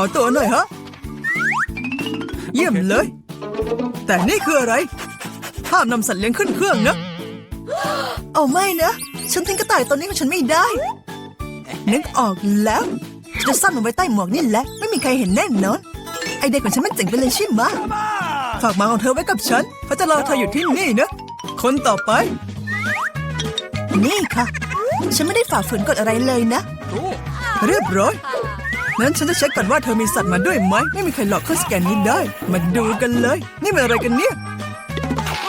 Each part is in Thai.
อตัวหน่อยฮะ เยี่ยมเลย แต่นี่คืออะไร ห้ามนำสัตว์เลี้ยงขึ้นเครื่องนะ เอาไม่นะ ฉันทิ้งกระต่ายตัวนี้ของฉันไม่ได้ นึกออกแล้วฉันจะซ่อนมันไว้ใต้หมวกนี่แหละ ไม่มีใครเห็นแน่นอน ไอเด็กของฉันมันเจ๋งไปเลยใช่ไหมะฝากหมาของเธอไว้กับฉันเพราะจะรอเธออยู่ที่นี่นะ คนต่อไป นี่ค่ะ ฉันไม่ได้ฝ่าฝืนกฎอะไรเลยนะ เรียบร้อย งั้นฉันจะเช็คก่อนว่าเธอมีสัตว์มาด้วยไหมไม่มีใครหลอกเครื่องสแกนนี้ได้ มาดูกันเลย นี่เป็นอะไรกันเนี่ย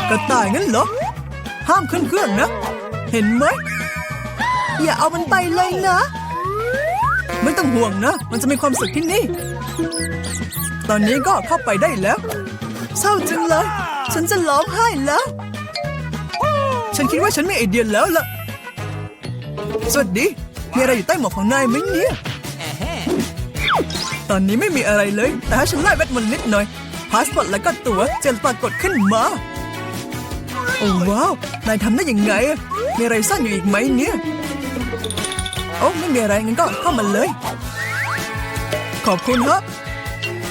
กระต่ายงั้นเหรอ ห้ามขึ้นเครื่องนะ เห็นไหม อย่าเอามันไปเลยนะ ไม่ต้องห่วงนะ มันจะมีความสุขที่นี่ ตอนนี้ก็เข้าไปได้แล้ว เศร้าจังเลย ฉันจะร้องไห้แล้ว ฉันคิดว่าฉันมีไอเดียแล้วล่ะ สวัสดี มีอะไรอยู่ใต้หมวกของนายไหมเนี่ย ตอนนี้ไม่มีอะไรเลย แต่ถ้าฉันไล่เวทมนต์นิดหน่อย พาสปอร์ตแล้วก็ตั๋วจะปรากฏขึ้นมา โอ้ว้าว นายทำได้ยังไงอะมีอะไรซ่อนอยู่อีกไหมเนี่ย โอ้ไม่มีอะไรงั้นก็เข้ามาเลย ขอบคุณครับ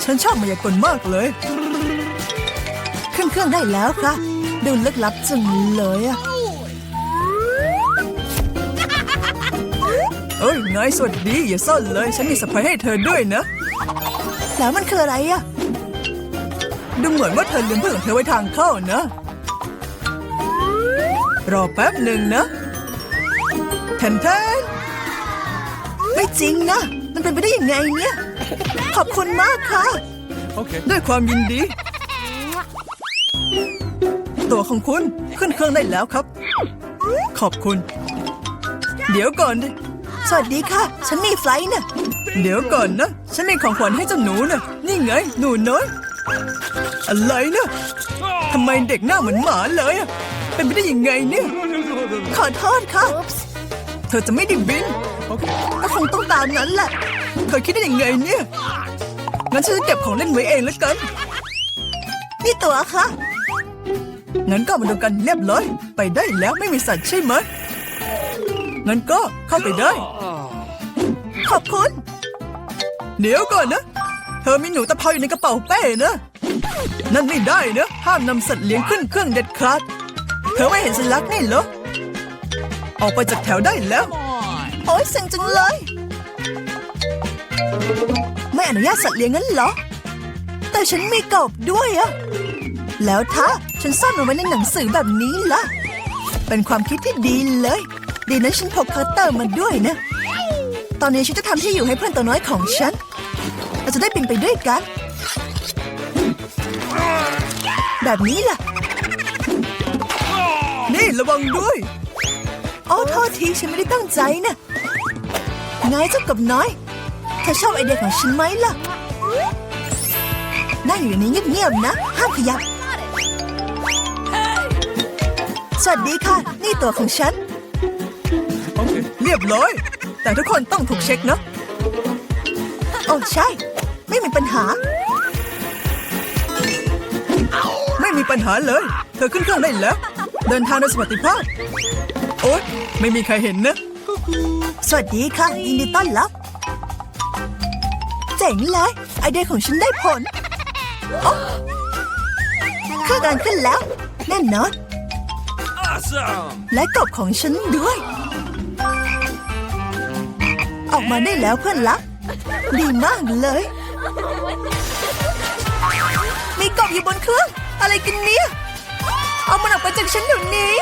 ฉันชอบมายากลมากเลยขึ้นเครื่องได้แล้วค่ะ ดูลึกลับจังเลยอะเอ้ยนายสวัสดี อย่าซ่อนเลย ฉันมีสไพรส์ให้เธอด้วยนะ แล้วมันคืออะไรอะดูเหมือนว่าเธอลืมเพื่อนของเธอไว้ทางเข้านะ รอแป๊บหนึ่งนะแทนแทนไม่จริงนะ มันเป็นไปได้ยังไงเนี่ย ขอบคุณมากค่ะ Okay. ด้วยความยินดี ตัวของคุณขึ้นเครื่องได้แล้วครับ ขอบคุณ เดี๋ยวก่อนดิ สวัสดีค่ะ ฉันมีไฟลท์นะ เดี๋ยวก่อนนะ ฉันมีของขวัญให้เจ้าหนูนะนี่ไง หนูน้อย อะไรนะทำไมเด็กหน้าเหมือนหมาเลยอะเป็นไปได้ยังไงเนี่ย ขอโทษค่ะ เธอจะไม่ได้บิน Okay. ก็คงต้องตามนั้นแหละ เธอคิดได้ยังไงเนี่ย งั้นฉันจะเก็บของเล่นไว้เองแล้วกัน นี่ตัวคะงั้นก็มาดูกันเรียบร้อย ไปได้แล้วไม่มีสัตว์ใช่ไหมงั้นก็เข้าไปได้ ขอบคุณ เดี๋ยวก่อนนะ เธอมีหนูตะเภาอยู่ในกระเป๋าเป้นะ นั่นไม่ได้นะ ห้ามนำสัตว์เลี้ยงขึ้นเครื่องเด็ดขาด เธอไม่เห็นสัญลักษณ์นี่เหรอ ออกไปจากแถวได้แล้ว โอ๊ยเซ็งจังเลย ไม่อนุญาตสัตว์เลี้ยงงั้นเหรอ แต่ฉันมีกบด้วยอะ แล้วถ้าฉันซ่อนมันไว้ในหนังสือแบบนี้ล่ะ เป็นความคิดที่ดีเลย ดีนะฉันพกคัตเตอร์มาด้วยนะตอนนี้ฉันจะทำที่อยู่ให้เพื่อนตัวน้อยของฉัน เราจะได้บินไปด้วยกัน แบบนี้ล่ะ นี่ระวังด้วยโอ้โทษทีฉันไม่ได้ตั้งใจนะไงเจ้ากับน้อยเธอชอบไอเดียของฉันไหมล่ะนั่งอยู่ในนี้เงียบๆนะ ห้ามขยับ สวัสดีค่ะ นี่ตัวของฉัน Okay. เรียบร้อย แต่ทุกคนต้องถูกเช็คนะโอ้ใช่ ไม่มีปัญหา ไม่มีปัญหาเลย เธอขึ้นเครื่องได้แล้ว เดินทางโดยสวัสดิภาพ โอ๊ยไม่มีใครเห็นนะ สวัสดีค่ะ ยินดีต้อนรับ เจ๋งเลย ไอเดียของฉันได้ผลโอ๊ะเครื่องการขึ้นแล้ว แน่นอน Awesome. และกบของฉันด้วย ออกมาได้แล้วเพื่อนรัก ดีมากเลย มีกบอยู่บนเครื่อง อะไรกันเนี่ย เอามันออกไปจากฉันเดี๋ยวนี้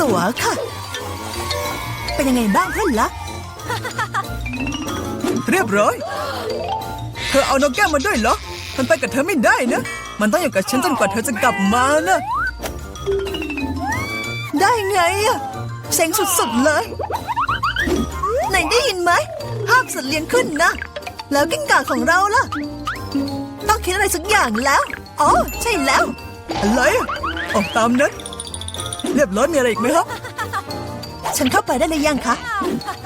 ตั๋วค่ะ เป็นยังไงบ้างเพื่อนรักเรียบร้อย เธอเอานกแก้วมาด้วยเหรอ มันไปกับเธอไม่ได้นะ มันต้องอยู่กับฉันจนกว่าเธอจะกลับมานะ ได้ไงอะเซ็งสุดๆเลย ไหนได้ยินไหมห้ามสัตว์เลี้ยงขึ้นนะ แล้วกิ้งก่าของเราล่ะ ต้องคิดอะไรสักอย่างแล้ว อ๋อ ใช่แล้ว อะไรอะออกตามนั้น เรียบร้อยมีอะไรอีกไหมครับ ฉันเข้าไปได้หรือยังคะ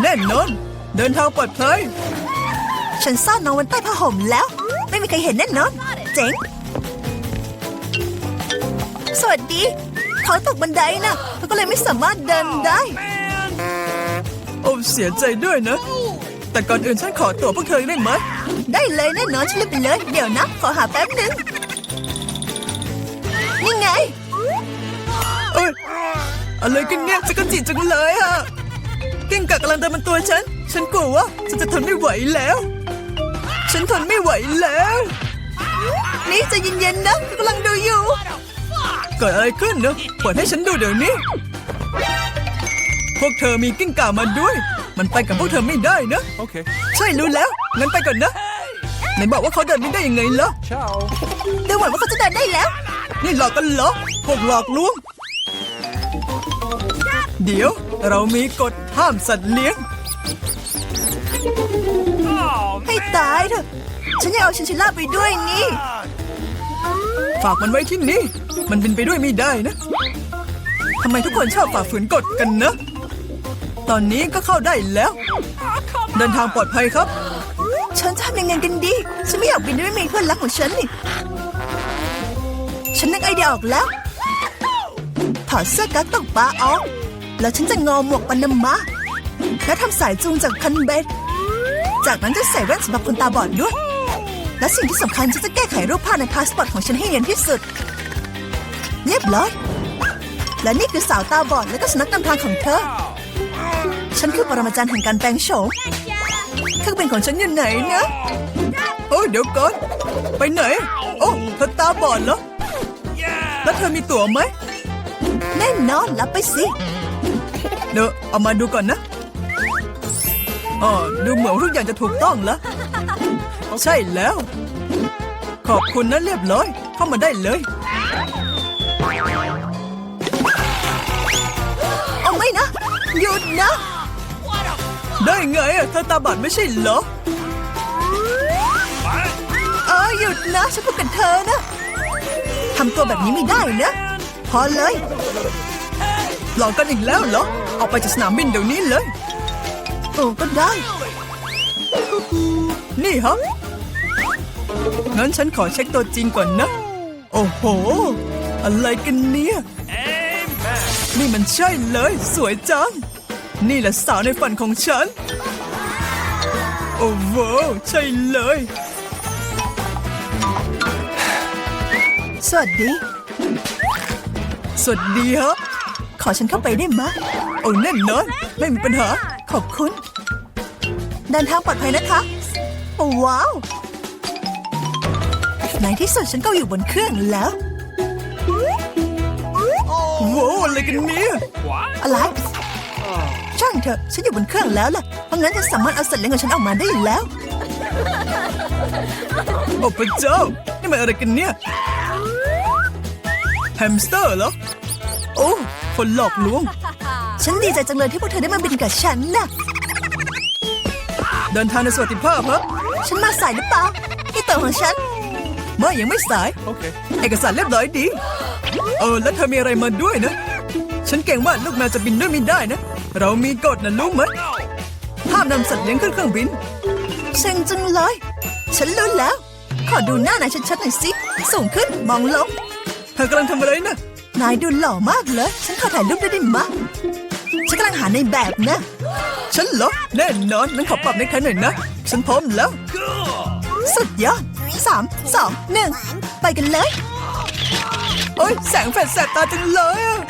แน่นอน เดินทางปลอดภัย ฉันซ่อนน้องไว้ใต้ผ้าห่มแล้ว ไม่มีใครเห็นแน่นอน เจ๋ง สวัสดี เขาตกบันไดนะเขาก็เลยไม่สามารถเดินได้ โอ้เสียใจด้วยนะ แต่ก่อนอื่นฉันขอตัวพวกเธอได้ไหมได้เลยแน่นอนฉันรีบไปเลย เดี๋ยวนะ ขอหาแป๊บหนึ่งนี่ไง เอ้ยอะไรกันเนี่ยจะกระจิจังเลยอะกิ้งก่ากำลังเดินบนตัวฉัน ฉันกลัวว่าฉันจะทนไม่ไหวแล้ว ฉันทนไม่ไหวแล้ว นี่ใจะเย็นๆนะกำลังดูอยู่เกิดอะไรขึ้นเนอะเปิดให้ฉันดูเดี๋ยวนี้ พวกเธอมีกิ้งก่ามาด้วย มันไปกับพวกเธอไม่ได้นะ Okay. ใช่รู้แล้ว งั้นไปก่อนนะ ไหนบอกว่าเขาเดินไม่ได้ยังไงล่ะ Ciao. ดูเหมือนว่าเขาจะเดินได้แล้ว นี่หลอกกันเหรอ พวกหลอกลวง เดี๋ยวเรามีกฎห้ามสัตว์เลี้ยง Oh, ให้ตายเถอะ ฉันอยากเอาชินชิล่าไปด้วยนี่ ฝากมันไว้ที่นี่ มันบินไปด้วยไม่ได้นะ ทำไมทุกคนชอบฝ่าฝืนกฎกันนะ ตอนนี้ก็เข้าได้แล้ว เดินทางปลอดภัยครับ ฉันทำยังไงกันดี ฉันไม่อยากบินด้วยไม่มีเพื่อนรักของฉันนี่ ฉันนึกไอเดียออกแล้ว ถอดเสื้อกั๊กตกปลาออก แล้วฉันจะงอหมวกปานามาและทำสายจูงจากคันเบ็ด จากนั้นจะใส่แว่นสำหรับคนตาบอดด้วย และสิ่งที่สำคัญฉันจะแก้ไขรูปภาพในพาสปอร์ตของฉันให้เนียนที่สุด เรียบร้อย และนี่คือสาวตาบอดและก็สุนัขนำทางของเธอ ฉันคือปรมาจารย์แห่งการแปลงโฉมเครื่องบินของฉันอยู่ไหนนะโอ้ยเดี๋ยวก่อน ไปไหน โอ้เธอตาบอดเหรอ แล้วเธอมีตั๋วไหม แน่นอนรับไปสิเดี๋ยวเอามาดูก่อนนะอ๋อดูเหมือนทุกอย่างจะถูกต้องแล้ว ใช่แล้ว ขอบคุณนะเรียบร้อย เข้ามาได้เลยเอาไม่นะ หยุดนะ ได้ไงอะเธอตาบอดไม่ใช่เหรอเออหยุดนะฉันพูดกับเธอนะทำตัวแบบนี้ไม่ได้นะ พอเลยหลอกกันอีกแล้วเหรอออกไปจากสนามบินเดี๋ยวนี้เลยโอ้ก็ได้ นี่ฮะงั้นฉันขอเช็คตัวจริงก่อนนะ โอ้โห อะไรกันเนี่ย นี่มันใช่เลย สวยจัง นี่แหละสาวในฝันของฉัน โอ้โหใช่เลย สวัสดี สวัสดีฮะ ขอฉันเข้าไปได้ไหมโอ้แน่นอนไม่มีปัญหา ขอบคุณเดินทางปลอดภัยนะคะโอ้ว้าวในที่สุดฉันก็อยู่บนเครื่องแล้วโว้วอะไรกันเนี่ย What? อะไรช่างเถอะ ฉันอยู่บนเครื่องแล้วล่ะ เพราะงั้นจะสามารถเอาสัตว์เลี้ยงของฉันออกมาได้แล้ว โอ้พระเจ้า นี่มันอะไรกันเนี่ย แฮมสเตอร์เหรอ โอ้ คนหลอกลวง ฉันดีใจจังเลยที่พวกเธอได้มาบินกับฉันน่ะ เดินทางในสวัสดิภาพครับฉันมาสายหรือเปล่านี่ตัวของฉันไม่ยังไม่สาย Okay. เอกสารเรียบร้อยดี เออ แล้วเธอมีอะไรมาด้วยนะ ฉันเก่งว่าลูกแมวจะบินด้วยไม่ได้นะ เรามีกฎนะรู้ไหมห้ามนำสัตว์เลี้ยงขึ้นเครื่องบินเซ็งจังเลย ฉันรู้แล้ว ขอดูหน้านายชัดๆหน่อยสิ สูงขึ้นมองลงเธอกำลังทำอะไรนะนายดูหล่อมากเลย ฉันขอถ่ายรูปได้ไหมะฉันกำลังหาในแบบนะ ฉันเหรอแน่นอนนั้นขอปรับในใครหน่อยนะ ฉันพร้อมแล้ว Cool. สุดยอดสามสองหนึ่งไปกันเลย โอ้ยแสงแฟลชแสบตาจังเลยอะ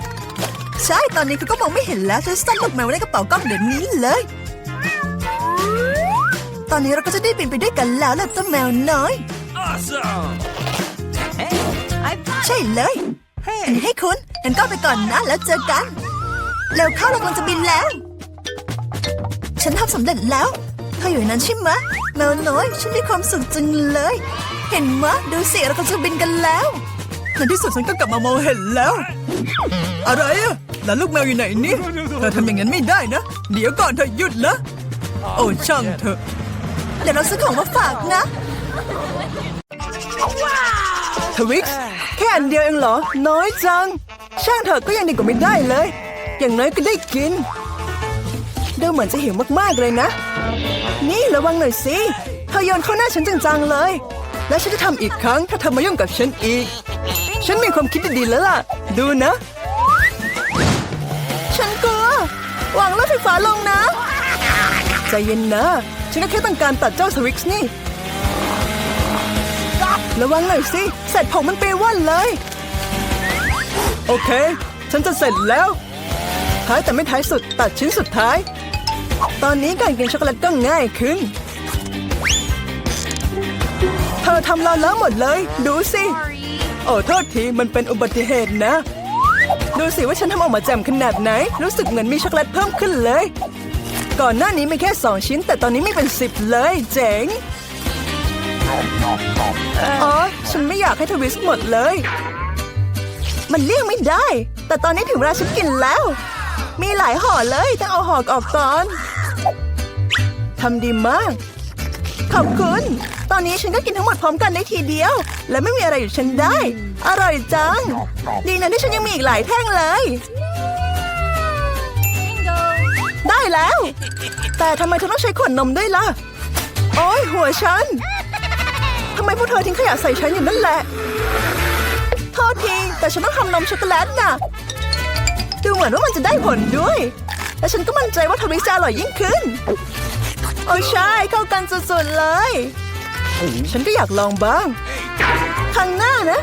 ใช่ตอนนี้เขาก็มองไม่เห็นแล้วฉันซ่อนลูกแมวไว้ในกระเป๋ากล้องเดี๋ยวนี้เลย ตอนนี้เราก็จะได้บินไปด้วยกันแล้วล่ะเจ้าแมวน้อย Awesome. ใช่เลยให้คุณงั้นก็ไปก่อนนะแล้วเจอกัน เร็วเข้าเรากำลังจะบินแล้ว ฉันทำสำเร็จแล้วเธออยู่ในนั้นใช่ไหมะแมวน้อยฉันมีความสุขจังเลย เห็นมะดูสิเรากำลังจะบินกันแล้วในที่สุดฉันก็กลับมามองเห็นแล้ว อะไรอะแล้วลูกแมวอยู่ไหนเนี่ยเธอทำอย่างนั้นไม่ได้นะ เดี๋ยวก่อนเธอหยุดละโอ้ช่างเถอะเดี๋ยวเราซื้อของมาฝากนะทวิกแค่อันเดียวเองเหรอ น้อยจัง ช่างเถอะก็ยังดีกว่าไม่ได้เลย อย่างน้อยก็ได้กินดูเหมือนจะหิวมากๆเลยนะ นี่ระวังหน่อยสิเธอโยนเข้าหน้าฉันจังๆเลย และฉันจะทำอีกครั้งถ้าเธอมายุ่งกับฉันอีก ฉันมีความคิดดีๆแล้วล่ะ ดูนะ ฉันกลัววางรถไฟฟ้าลงนะ ใจเย็นนะ ฉันก็แค่ต้องการตัดเจ้าสวิกส์นี่ ระวังหน่อยสิเสร็จผมมันเปรย์ว่อนเลย โอเค ฉันจะเสร็จแล้ว ท้ายแต่ไม่ท้ายสุดตัดชิ้นสุดท้าย ตอนนี้การกินช็อกโกแลตก็ง่ายขึ้น เธอทำเราแล้วหมดเลย ดูสิ โอ้โทษทีมันเป็นอุบัติเหตุนะ ดูสิว่าฉันทำออกมาแจ่มขนาดไหน รู้สึกเหมือนมีช็อกโกแลตเพิ่มขึ้นเลย ก่อนหน้านี้มีแค่2ชิ้น แต่ตอนนี้มีเป็น10เลย เจ๋งอ๋อฉันไม่อยากให้ทวิสหมดเลย มันเลี่ยงไม่ได้ แต่ตอนนี้ถึงเวลาฉันกินแล้ว มีหลายห่อเลย ต้องเอาห่อออกก่อนทำดีมาก ขอบคุณ ตอนนี้ฉันก็กินทั้งหมดพร้อมกันได้ทีเดียว และไม่มีอะไรอยู่ฉันได้ อร่อยจัง ดีนะที่ฉันยังมีอีกหลายแท่งเลย ได้แล้ว แต่ทำไมเธอต้องใช้ขวดนมด้วยล่ะ โอ้ยหัวฉันทำไมพวกเธอทิ้งขยะใส่ฉันอยู่นั่นแหละ โทษที แต่ฉันต้องทำนมช็อกโกแลตน่ะ ดูเหมือนว่ามันจะได้ผลด้วยและฉันก็มั่นใจว่าทวิสจะอร่อยยิ่งขึ้น โอ้ใช่ เข้ากันสุดๆเลย ฉันก็อยากลองบ้าง ครั้งหน้านะ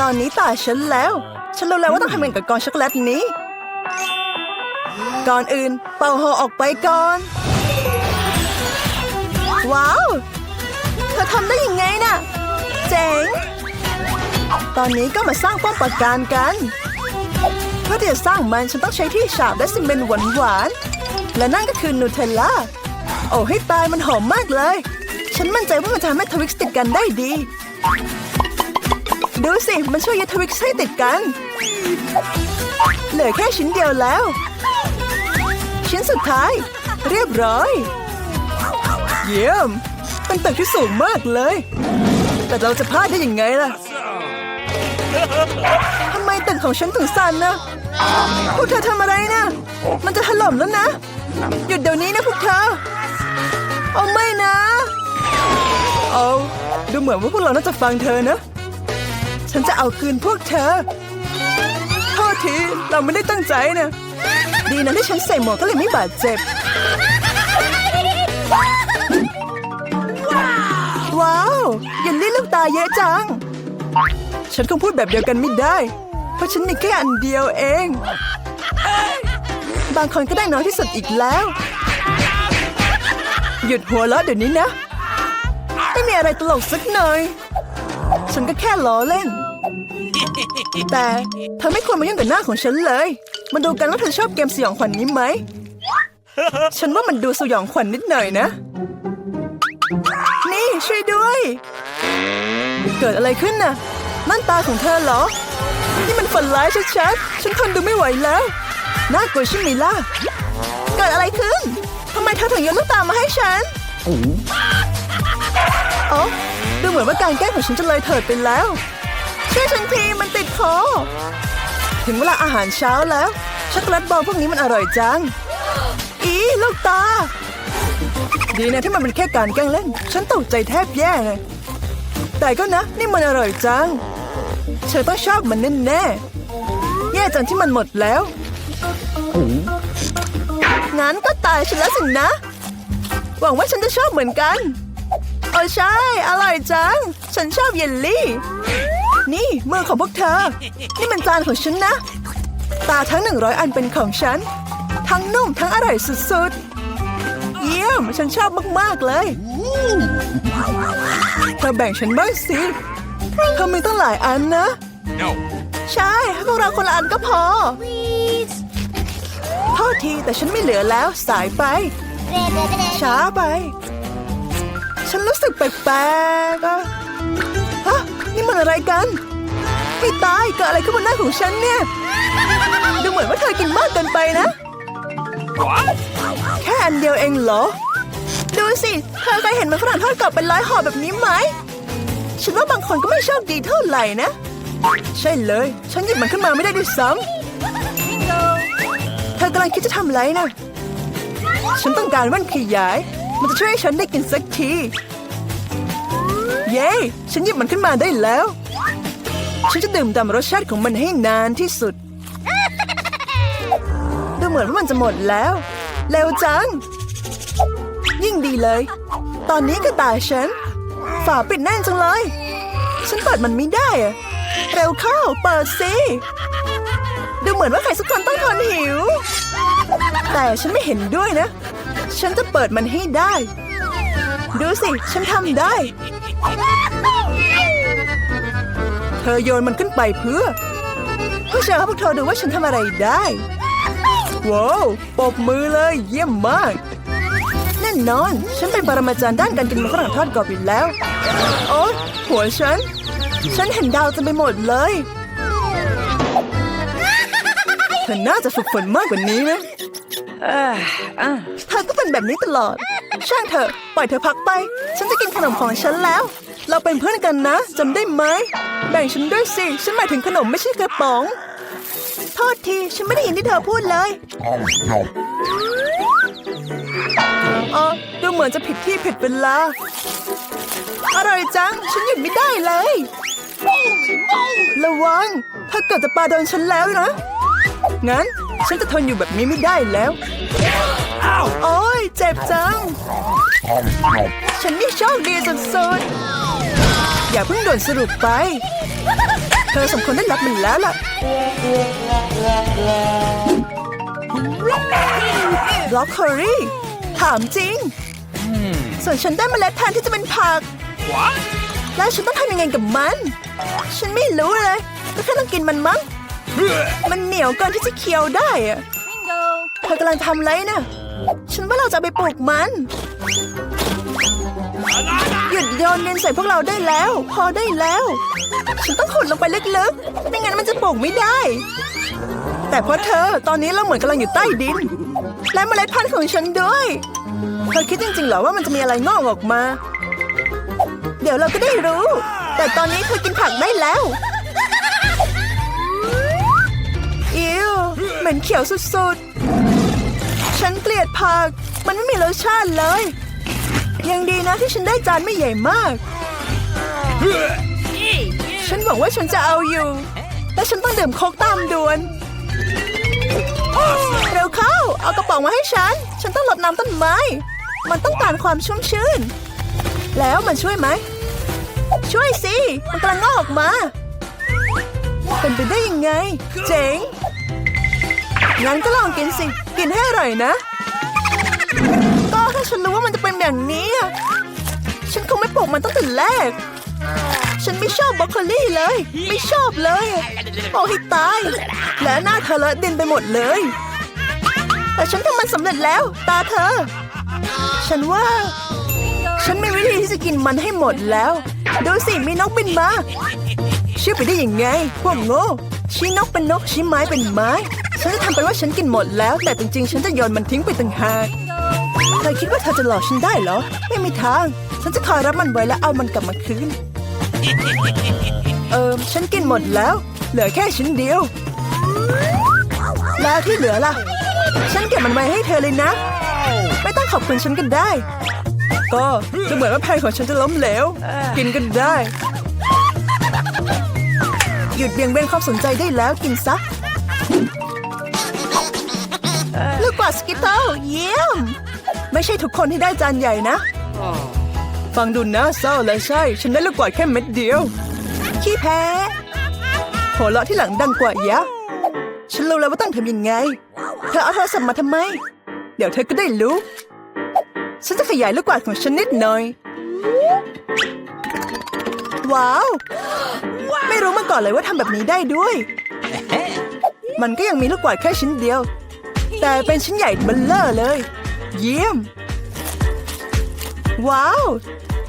ตอนนี้ตาฉันแล้ว ฉันรู้แล้วว่าต้องทำยังไงกับกองช็อกโกแลตนี้ ก่อนอื่น เป่าห่อออกไปก่อน ว้าว เธอทำได้ยังไงน่ะ เจ๋ง ตอนนี้ก็มาสร้างป้อมปราการกันเพื่อที่จะสร้างมันฉันต้องใช้ที่ฉาบและซีเมนต์หวานๆและนั่นก็คือนูเทลล่า โอ้ให้ตายมันหอมมากเลย ฉันมั่นใจว่ามันจะทำให้ทวิกซ์ติดกันได้ดี ดูสิ มันช่วยยึดทวิกซ์ให้ติดกัน เหลือแค่ชิ้นเดียวแล้ว ชิ้นสุดท้าย เรียบร้อย เยี่ยม เป็นตึกที่สูงมากเลย แต่เราจะพลาดได้ยังไงล่ะทำไมตึกของฉันถึงสั่นนะพวกเธอทำอะไรนะ มันจะถล่มแล้วนะ หยุดเดี๋ยวนี้นะพวกเธอ เอาไม่นะ เอาดูเหมือนว่าพวกเราน่าจะฟังเธอนะ ฉันจะเอาคืนพวกเธอโทษทีเราไม่ได้ตั้งใจนะ ดีนะที่ฉันใส่หมวกก็เลยไม่บาดเจ็บ ว้าวยันลี่ลูกตาเยอะจัง ฉันคงพูดแบบเดียวกันไม่ได้ เพราะฉันมีแค่อันเดียวเอง บางคนก็ได้น้อยที่สุดอีกแล้ว หยุดหัวเราะเดี๋ยวนี้นะ ไม่มีอะไรตลกสักหน่อย ฉันก็แค่ล้อเล่น แต่เธอไม่ควรมายุ่งกับหน้าของฉันเลย มาดูกันว่าเธอชอบเกมสยองขวัญนนี้ไหม ฉันว่ามันดูสยองขวัญนิดหน่อยนะ นี่ช่วยด้วย เกิดอะไรขึ้นน่ะนั่นตาของเธอเหรอ นี่มันฝันร้ายชัดๆ ฉันทนดูไม่ไหวแล้ว น่ากลัวใช่ไหมล่ะ เกิดอะไรขึ้น เธอถึงโยนลูกตามาให้ฉันอ๋อดูเหมือนว่าการแกล้งของฉันจะเลยเถิดไปแล้วช่วยฉันทีมันติดคอถึงเวลาอาหารเช้าแล้ว ช็อกโกแลตบอลพวกนี้มันอร่อยจัง อีลูกตา ดีนะที่มันเป็นแค่การแกล้งเล่น ฉันตกใจแทบแย่เลยแต่ก็นะ นี่มันอร่อยจัง เธอต้องชอบมันแน่ๆแย่จังที่มันหมดแล้ว งั้นก็ตายฉันแล้วสินะ หวังว่าฉันจะชอบเหมือนกัน โอ้ใช่ อร่อยจัง ฉันชอบเยลลี่ นี่มือของพวกเธอ นี่มันจานของฉันนะ ตาทั้งหนึ่งร้อยอันเป็นของฉัน ทั้งนุ่มทั้งอร่อยสุดๆ เยี่ยม ฉันชอบมากๆเลย เธอแบ่งฉันบ้างสิ เธอมีตั้งหลายอันนะ No. ใช่ให้พวกเราคนละอันก็พอโทษทีแต่ฉันไม่เหลือแล้วสายไป ช้าไป ฉันรู้สึกแปลกๆอะฮะนี่มันอะไรกัน ไม่ตายเกิดอะไรขึ้นบนหน้าของฉันเนี่ย ดูเหมือนว่าเธอกินมากเกินไปนะ What? แค่อันเดียวเองเหรอ ดูสิ เธอเคยเห็นมันฝรั่งทอดกรอบเป็นร้อยห่อแบบนี้ไหม ฉันว่าบางคนก็ไม่โชคดีเท่าไหร่นะ ใช่เลย ฉันหยิบมันขึ้นมาไม่ได้ด้วยซ้ำเธอ กำลังคิดจะทำอะไรนะฉันต้องการแว่นขยาย มันจะช่วยให้ฉันได้กินสักที เย้ ฉันหยิบมันขึ้นมาได้แล้ว ฉันจะดื่มด่ำรสชาติของมันให้นานที่สุด ดูเหมือนว่ามันจะหมดแล้ว เร็วจัง ยิ่งดีเลย ตอนนี้ก็ตาฉัน ฝาปิดแน่นจังเลย ฉันเปิดมันไม่ได้อะเร็วเข้า เปิดสิ ดูเหมือนว่าใครสักคนต้องทนหิว แต่ฉันไม่เห็นด้วยนะ ฉันจะเปิดมันให้ได้ ดูสิ ฉันทำได้ เธอโยนมันขึ้นไปเพื่อเพื่อโชว์ให้พวกเธอดูว่าฉันทำอะไรได้ว้าวปบมือเลยเยี่ยมมาก แน่นอน ฉันเป็นปรมาจารย์ด้านการกินมันฝรั่งทอดกรอบอยู่แล้ว โอ๊ยหัวฉัน ฉันเห็นดาวเต็มไปหมดเลย เธอน่าจะฝึกฝนมากกว่านี้นะ เธอก็เป็นแบบนี้ตลอด ช่างเถอะ ปล่อยเธอพักไป ฉันจะกินขนมของฉันแล้ว เราเป็นเพื่อนกันนะจำได้ไหม แบ่งฉันด้วยสิ ฉันหมายถึงขนมไม่ใช่กระป๋อง โทษที ฉันไม่ได้ยินที่เธอพูดเลยอ๋อดูเหมือนจะผิดที่ผิดเวลา อร่อยจัง ฉันหยุดไม่ได้เลย ระวัง ถ้าเกิดจะปาโดนฉันแล้วนะ งั้น ฉันจะทนอยู่แบบนี้ไม่ได้แล้วโอ้ยเจ็บจัง ฉันนี่โชคดีสุดๆ อย่าเพิ่งด่วนสรุปไป เธอสมควรได้รับมันแล้วล่ะบล็อกโคลี่ ถามจริง ส่วนฉันได้เมล็ดพันธุ์ที่จะเป็นผัก What? แล้วฉันต้องทำยังไงกับมัน ฉันไม่รู้เลยก็แค่ต้องกินมันมั้ง มันเหนียวเกินที่จะเคี้ยวได้อะเธอกำลังทำอะไรนะฉันว่าเราจะไปปลูกมัน หยุดโยนดินใส่พวกเราได้แล้ว พอได้แล้ว ฉันต้องขุดลงไปลึกๆ ไม่งั้นมันจะปลูกไม่ได้ แต่เพราะเธอตอนนี้เราเหมือนกำลังอยู่ใต้ดิน และเมล็ดพันธุ์ของฉันด้วย เธอคิดจริงๆเหรอว่ามันจะมีอะไรงอกออกมา เดี๋ยวเราก็ได้รู้ แต่ตอนนี้เธอกินผักได้แล้ว นเขียวสุดๆ ฉันเกลียดผัก มันไม่มีรสชาติเลย ยังดีนะที่ฉันได้จานไม่ใหญ่มาก ฉันหวังว่าฉันจะเอาอยู่ และฉันต้องดื่มโคกตามด่วนเร็วเข้า เอากระป๋องมาให้ฉัน ฉันต้องรดน้ำต้นไม้ มันต้องการความชุ่มชื่นแล้วมันช่วยไหม ช่วยสิ มันกำลังงอกออกมา เป็นไปได้ยังไง เจ๋ง งั้นก็ลองกินสิ กินให้อร่อยนะ ก็ถ้าฉันรู้ว่ามันจะเป็นแบบนี้ ฉันคงไม่ปลูกมันตั้งแต่แรก ฉันไม่ชอบบรอกโคลี่เลย ไม่ชอบเลย โอ้ให้ตาย และหน้าเธอเลอะดินไปหมดเลย แต่ฉันทำมันสำเร็จแล้ว ตาเธอ ฉันว่า ฉันมีวิธีที่จะกินมันให้หมดแล้ว ดูสิมีนกบินมาเชื่อไปได้ยังไง พวกโง่ชี้นกเป็นนกชี้ไม้เป็นไม้ ฉันจะทำเป็นว่าฉันกินหมดแล้ว แต่จริงๆ ฉันจะโยนมันทิ้งไปต่างหากเธอคิดว่าเธอจะหลอกฉันได้เหรอ ไม่มีทาง ฉันจะคอยรับมันไว้แล้วเอามันกลับมาคืน เออฉันกินหมดแล้ว เหลือแค่ชิ้นเดียว แล้วที่เหลือล่ะ ฉันเก็บมันไว้ให้เธอเลยนะ ไม่ต้องขอบคุณฉันก็ได้ ก็จะเหมือนว่าแผนของฉันจะล้มเหลว กินก็ได้ หยุดเบี่ยงเบนความสนใจได้แล้วกินซะ ลูกกวาดสกิตเติลเยี่ยม ไม่ใช่ทุกคนที่ได้จานใหญ่นะ ฟังดูน่าเศร้าเลยใช่ ฉันได้ลูกกวาดแค่เม็ดเดียว ขี้แพ้หัวเราะที่หลังดังกว่ายะฉันรู้แล้วว่าต้องทำยังไง เธอเอาโทรศัพท์มาทำไม เดี๋ยวเธอก็ได้รู้ ฉันจะขยายลูกกวาดของฉันนิดหน่อย ว้าว ไม่รู้มาก่อนเลยว่าทำแบบนี้ได้ด้วย มันก็ยังมีลูกกวาดแค่ชิ้นเดียว แต่เป็นชิ้นใหญ่เบลเลอร์เลย เยี่ยม ว้าว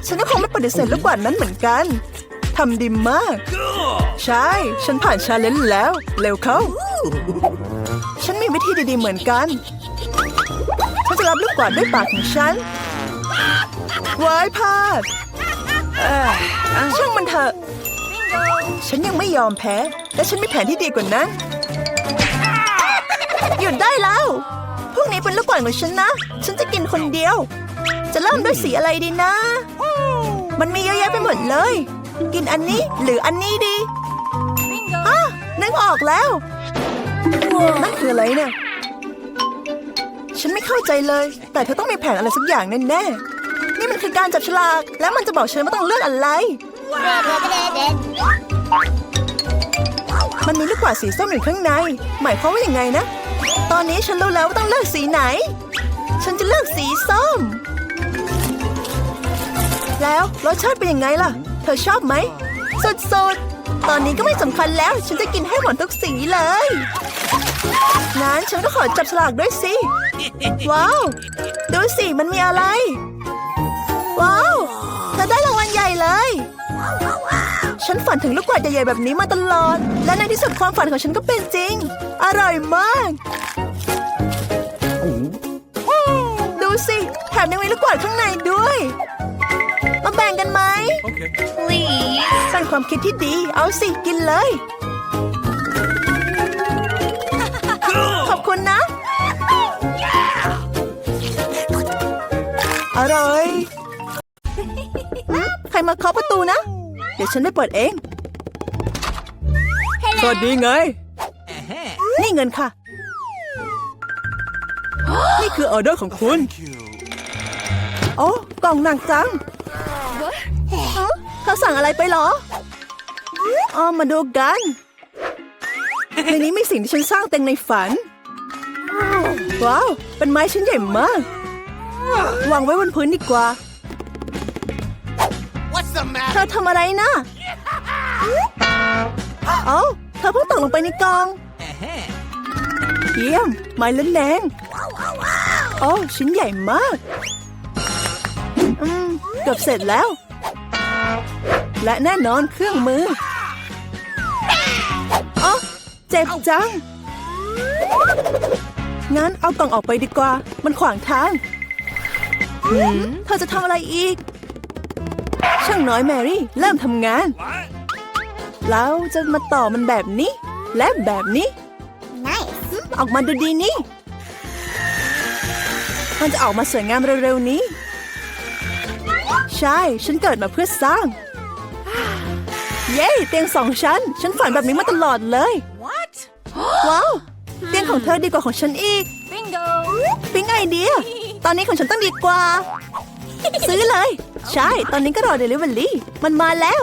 ฉันก็คงไม่ปฏิเสธลูกกวาดนั้นเหมือนกันทำดีมาก ใช่ ฉันผ่านชาเลนจ์แล้ว เร็วเข้า ฉันมีวิธีดีๆเหมือนกัน ฉันจะรับลูกกวาดด้วยปากของฉันว้ายพลาดช่างมันเถอะ ฉันยังไม่ยอมแพ้ และฉันมีแผนที่ดีกว่านั้น หยุดได้แล้วพวกนี้เป็นลูกกวาดของฉันนะ ฉันจะกินคนเดียว จะเริ่มด้วยสีอะไรดีนะ มันมีเยอะแยะไปหมดเลย กินอันนี้หรืออันนี้ดีอะนึกออกแล้วนั่นคืออะไรเนี่ยฉฉันไม่เข้าใจเลย แต่เธอต้องมีแผนอะไรสักอย่างแน่ๆนี่มันคือการจับฉลาก แล้วมันจะบอกฉันว่าต้องเลือกอะไร มันมีลูกกวาดสีส้มอยู่ข้างใน หมายความว่าอย่างไงนะ ตอนนี้ฉันรู้แล้วว่าต้องเลือกสีไหน ฉันจะเลือกสีส้ม แล้วรสชาติเป็นยังไงล่ะ เธอชอบไหมสุดๆ ตอนนี้ก็ไม่สำคัญแล้ว ฉันจะกินให้หมดทุกสีเลยงั้นฉันก็ขอจับฉลากด้วยสิ ว้าว ดูสิมันมีอะไร ว้าว เธอได้รางวัลใหญ่เลย ฉันฝันถึงลูกกวาดใหญ่ๆแบบนี้มาตลอด และในที่สุดความฝันของฉันก็เป็นจริง อร่อยมาก ดูสิแถมยังมีลูกกวาดข้างในด้วย มาแบ่งกันไหม Okay. Please. เป็นความคิดที่ดี เอาสิ กินเลย ขอบคุณนะ อร่อยหืมใครมาเคาะประตูนะ เดี๋ยวฉันไปเปิดเอง สวัสดีไง นี่เงินค่ะ นี่คือออเดอร์ของคุณ โอ้กล่องหนักจังฮะเธอสั่งอะไรไปเหรออ๋อมาดูกัน ในนี้มีสิ่งที่ฉันสร้างเต็งในฝัน ว้าว เป็นไม้ชิ้นใหญ่มาก วางไว้บนพื้นดีกว่า What's the เธอทำอะไรนะเอ้าเธอเพิ่งตกลงไปในกล่องเยี่ยมไม้เล่นแดงโอ้ชิ้นใหญ่มาก อืม เกือบเสร็จแล้ว และแน่นอนเครื่องมืออ๋อเจ็บจัง งั้นเอากล่องออกไปดีกว่า มันขวางทางหืมเธอจะทำอะไรอีก ช่างน้อยแมรี่ เริ่มทำงาน What? แล้วจะมาต่อมันแบบนี้ และแบบนี้ Nice. อืมออกมาดูดีนี่ มันจะออกมาสวยงามเร็วๆนี้ ใช่ ฉันเกิดมาเพื่อสร้าง เย้เตียงสองชั้น ฉันฝันแบบนี้มาตลอดเลย What? ว้าวเตียงของเธอดีกว่าของฉันอีก Bingo. ปิ๊งไอเดีย ตอนนี้ของฉันต้องดีกว่า ซื้อเลย ใช่ ตอนนี้ก็รอเดลิเวอรี่มันมาแล้ว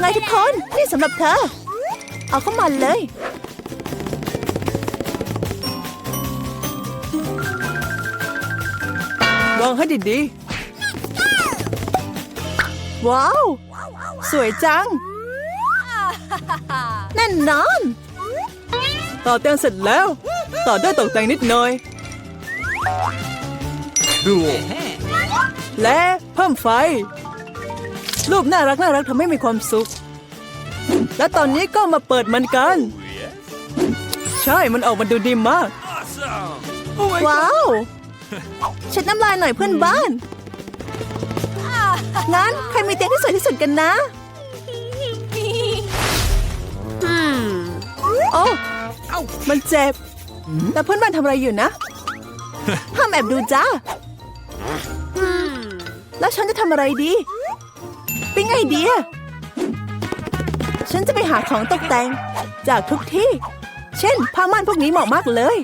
ไงทุกคน นี่สำหรับเธอ เอาเข้ามาเลย วางให้ดีๆ ว้าว สวยจัง แน่นนอน ต่อเตียงเสร็จแล้ว ต่อด้วยตกแต่งนิดหน่อย Cool. และเพิ่มไฟ รูปน่ารักน่ารักทำให้มีความสุข และตอนนี้ก็มาเปิดมันกัน ใช่มันออกมาดูดีมาก Awesome. Oh my ว้าวเช็ดน้ำลายหน่อยเพื่อนบ้าน งั้น ใครมีเตียงที่สวยที่สุดกันนะ Hmm. โอ้มันเจ็บแต่เพื่อนบ้านทำอะไรอยู่นะห้ามแอบดูจ้า Hmm. แล้วฉันจะทำอะไรดี เปิ๊งไอเดียฉันจะไปหาของตกแต่ง จากทุกที่ เช่น ผ้าม่านพวกนี้เหมาะมากเลย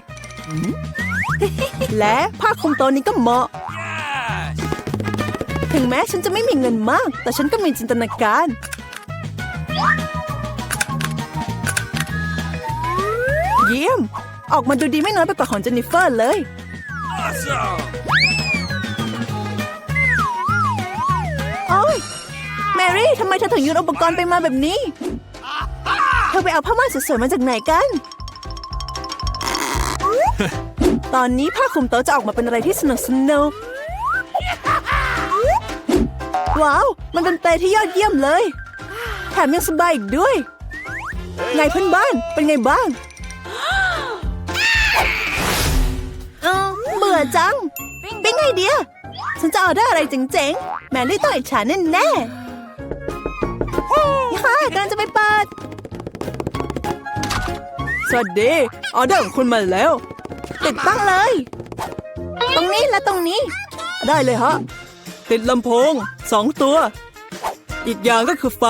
และผ้าคลุมโตนี้ก็เหมาะ ถึงแม้ฉันจะไม่มีเงินมาก แต่ฉันก็มีจินตนาการ เยี่ยม ออกมาดูดีไม่น้อยไปกว่าของเจนนิเฟอร์เลย Awesome. โอ้ยแมรี่ทำไมเธอถึงโยนอุปกรณ์ไปมาแบบนี้ เธอไปเอาผ้าม่านสวยๆมาจากไหนกัน ตอนนี้ผ้าคลุมโต๊ะจะออกมาเป็นอะไรที่สนุกสนุกว้าว มันเป็นเปลที่ยอดเยี่ยมเลย แถมยังสบายอีกด้วย ไงเพื่อนบ้าน เป็นไงบ้างเออเบื่อจัง เป็นไงเดีย ฉันจะเอาได้อะไรเจ๋งๆ แมรี่ต้องอิจฉาแน่แน่ๆค่ะกำลังจะไปเปิด สวัสดี ออเดอร์ของคุณมาแล้ว ติดตั้งเลย ตรงนี้และตรงนี้ ได้เลยฮะ ติดลำโพงสองตัว อีกอย่างก็คือไฟ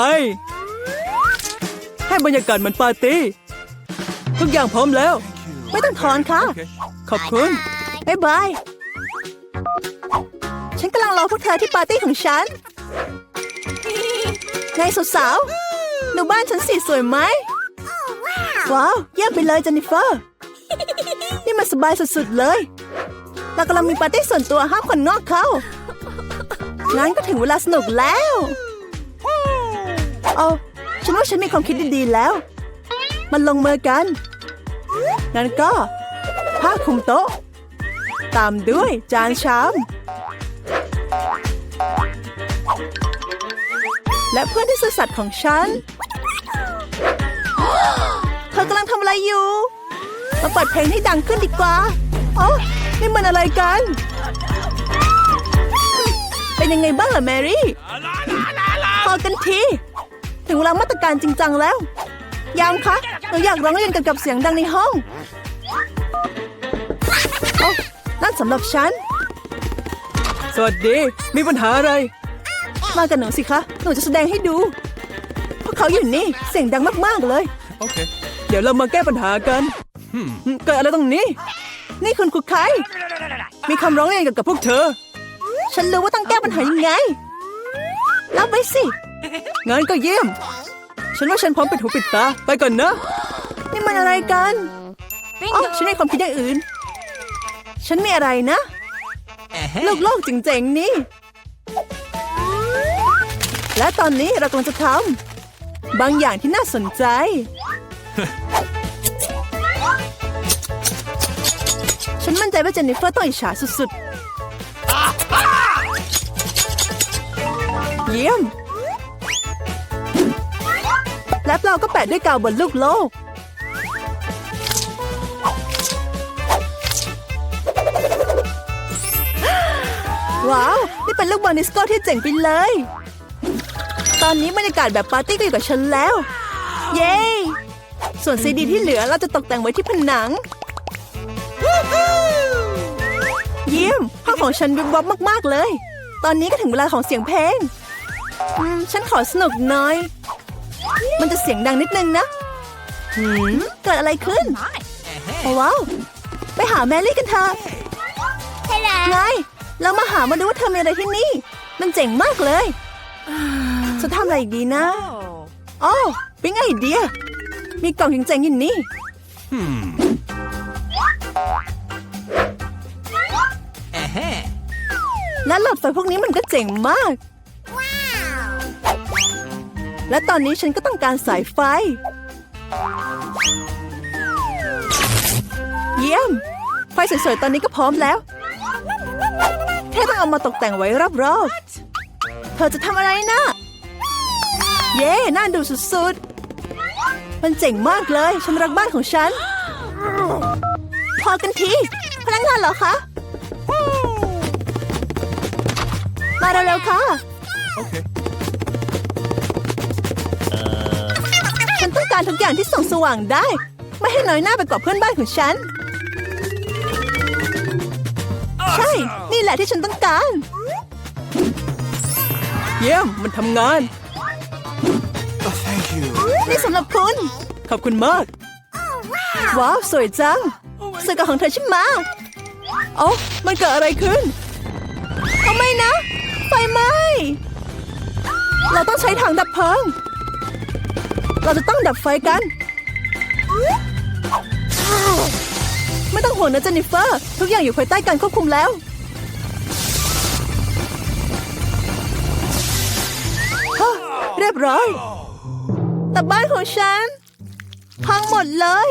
ให้บรรยากาศเหมือนปาร์ตี้ ทุกอย่างพร้อมแล้ว ไม่ต้องถอนค่ะ Okay. ขอบคุณ บ๊ายบายฉัน กำลังรอพวกเธอที่ปาร์ตี้ของฉันไงสาวๆดูบ้านฉันสิสวยไหม ว้าวเยี่ยมไปเลยเจนนิเฟอร์ นี่มันสบายสุดๆเลย เรากำลังมีปาร์ตี้ส่วนตัวห้ามคนนอกเข้า งั้นก็ถึงเวลาสนุกแล้วเอาฉันว่าฉันมีความคิดดีๆแล้ว มันลงมือกันงั้นก็ ผ้าคลุมโต๊ะ ตามด้วยจานชาม และเพื่อนที่ซื่อสัตย์ของฉัน เธอกำลังทำอะไรอยู่ มาเปิดเพลงให้ดังขึ้นดีกว่าอ๋อนี่มันอะไรกัน เป็นยังไงบ้างล่ะแมรี่พอกันที ถึงเวลามาตรการจริงจังแล้ว ยามคะหนูอยากร้องเรียนเกี่ยวกับเสียงดังในห้องโอ้นั่นสำหรับฉัน สวัสดี มีปัญหาอะไร มากับหนูสิคะ หนูจะแสดงให้ดู พวกเขาอยู่นี่ เสียงดังมากๆเลย Okay. เดี๋ยวเรามาแก้ปัญหากันอืมเกิดอะไรตรงนี้ นี่คุณคือใคร มีคำร้องเรียนเกี่ยวกับพวกเธอ ฉันรู้ว่าต้องแก้ปัญหายังไงรับไว้สิงั้นก็เยี่ยม ฉันว่าฉันพร้อมปิดหูปิดตา ไปก่อนนะ นี่มันอะไรกันอ๋อฉันมีความคิดอย่างอื่น ฉันมีอะไรนะลูกโลกจริงๆนี่ และตอนนี้เรากำลังจะทำบางอย่างที่น่าสนใจ ฉันมั่นใจว่าเจนนิเฟอร์ต้องอิจฉาสุดๆ เยี่ยม และเราก็แปะด้วยกาวบนลูกโลก ว้าว นี่เป็นลูกบอลดิสโก้ที่เจ๋งไปเลย ตอนนี้บรรยากาศแบบปาร์ตี้ก็อยู่กับฉันแล้ว เย้ ส่วนซีดีที่เหลือเราจะตกแต่งไว้ที่ผนัง เยี่ยมห้องของฉันวิบวับมากๆเลย ตอนนี้ก็ถึงเวลาของเสียงเพลงอืมฉันขอสนุกหน่อย มันจะเสียงดังนิดนึงนะหืมเกิดอะไรขึ้นโอ้ว้าว ไปหาแมรี่กันเถอะฮัลโหลไงเรามาหามาดูว่าเธอมีอะไรที่นี่ มันเจ๋งมากเลย จะทำอะไรอีกดีนะอ๋อปิ๊งไอเดีย มีกล่องเจ๋งๆอยู่นี่ Hmm. และหลอดไฟพวกนี้มันก็เจ๋งมาก และตอนนี้ฉันก็ต้องการสายไฟ เยี่ยม ไฟสวยๆ ตอนนี้ก็พร้อมแล้วแค่ต้องเอามาตกแต่งไว้รอบๆ เธอจะทำอะไรนะ เย้น่าดูสุดๆ มันเจ๋งมากเลย ฉันรักบ้านของฉัน พอกันที พนักงานเหรอคะ มาเร็วๆค่ะ Okay. ฉันต้องการทุกอย่างที่ส่องสว่างได้ ไม่ให้น้อยหน้าไปกว่าเพื่อนบ้านของฉัน ใช่ นี่แหละที่ฉันต้องการ เยี่ยม มันทำงาน Oh, thank you. นี่สำหรับคุณ ขอบคุณมาก ว้าว สวยจังเสื้อกาวของเธอใช่ไหมโอ้มันเกิดอะไรขึ้นเอาไม่นะ ไฟไหม้เราต้องใช้ถังดับเพลิง เราจะต้องดับไฟกัน ไม่ต้องห่วงนะเจนนิเฟอร์ ทุกอย่างอยู่ภายใต้การควบคุมแล้วฮะเรียบร้อย แต่บ้านของฉัน พังหมดเลย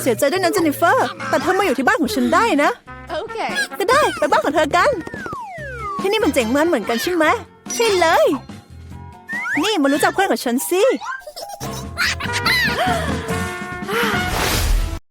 เสียใจด้วยนะเจนนิเฟอร์ แต่เธอมาอยู่ที่บ้านของฉันได้นะ โอเค ก็ได้ไปบ้านของเธอกัน ที่นี่มันเจ๋งมันเหมือนกันใช่ไหมใช่เลย นี่มารู้จักเพื่อนของฉันสิ